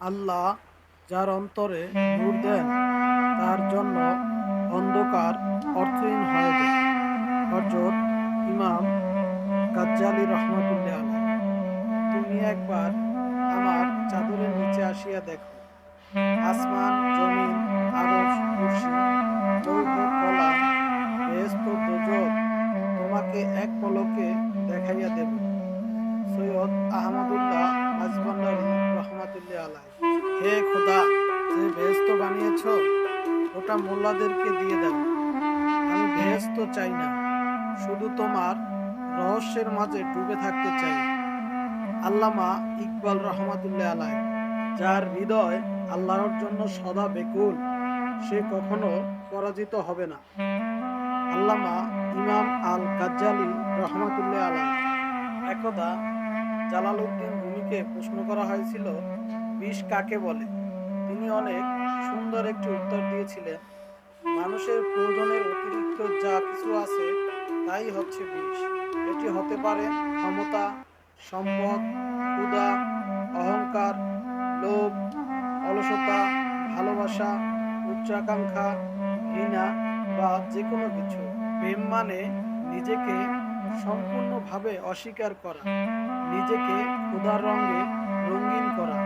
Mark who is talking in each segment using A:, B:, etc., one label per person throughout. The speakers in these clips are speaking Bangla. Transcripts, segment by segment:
A: আল্লাহ যার অন্তরে নূর দেন, তার জন্য অন্ধকার অর্থহীন হয়ে যায়। হজরত ইমাম গাজ্জালি রহমতুল্লাহ তুমি একবার আমার চাদরের নিচে আসিয়া দেখো। আসমান, জমিন বেহেশত দোজখ তোমাকে এক পলকে হে খোদা যে বেহেস্ত বানিয়েছ? ওটা মোল্লাদেরকে দিয়ে দাও। আমি বেহেস্ত চাই না, শুধু তোমার রহস্যের মাঝে ডুবে থাকতে চাই। আল্লামা ইকবাল রহমাতুল্লাহ আলাই যার হৃদয় আল্লাহর জন্য সদা বেকুল, সে কখনো পরাজিত হবে না। আল্লামা ইমাম আল গাজ্জালি রহমাতুল্লাহ আলাই একদা জালালউদ্দিন রুমিকে প্রশ্ন করা হয়েছিল বিষ কাকে বলে? তিনি অনেক সুন্দর একটি উত্তর দিয়েছিলেন। মানুষের প্রয়োজনের অতিরিক্ত যা কিছু আছে, তাই হচ্ছে বিষ। এটি হতে পারে ক্ষমতা, সম্পদ, ক্ষুধা, অহংকার, লোভ, অলসতা, ভালোবাসা, উচ্চাকাঙ্ক্ষা, ঘৃণা বা যে কোনো কিছু। প্রেম মানে নিজেকে সম্পূর্ণভাবে অস্বীকার করা, নিজেকে ক্ষুধার রঙে রঙিন করা।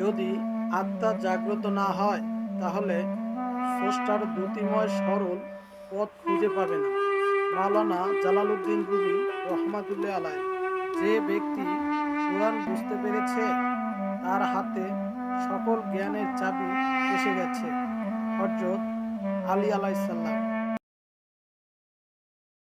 A: যদি আত্মা জাগ্রত না হয়, তাহলে স্রষ্টার দ্যুতিময় সরল পথ খুঁজে পাবে না। মাওলানা জালালউদ্দিন রুবি রহমাতুল্লাহ আলাই যে ব্যক্তি কোরআন বুঝতে পেরেছে, তার হাতে সকল জ্ঞানের চাবি এসে গেছে। হজরত আলী আলাইসাল্লাম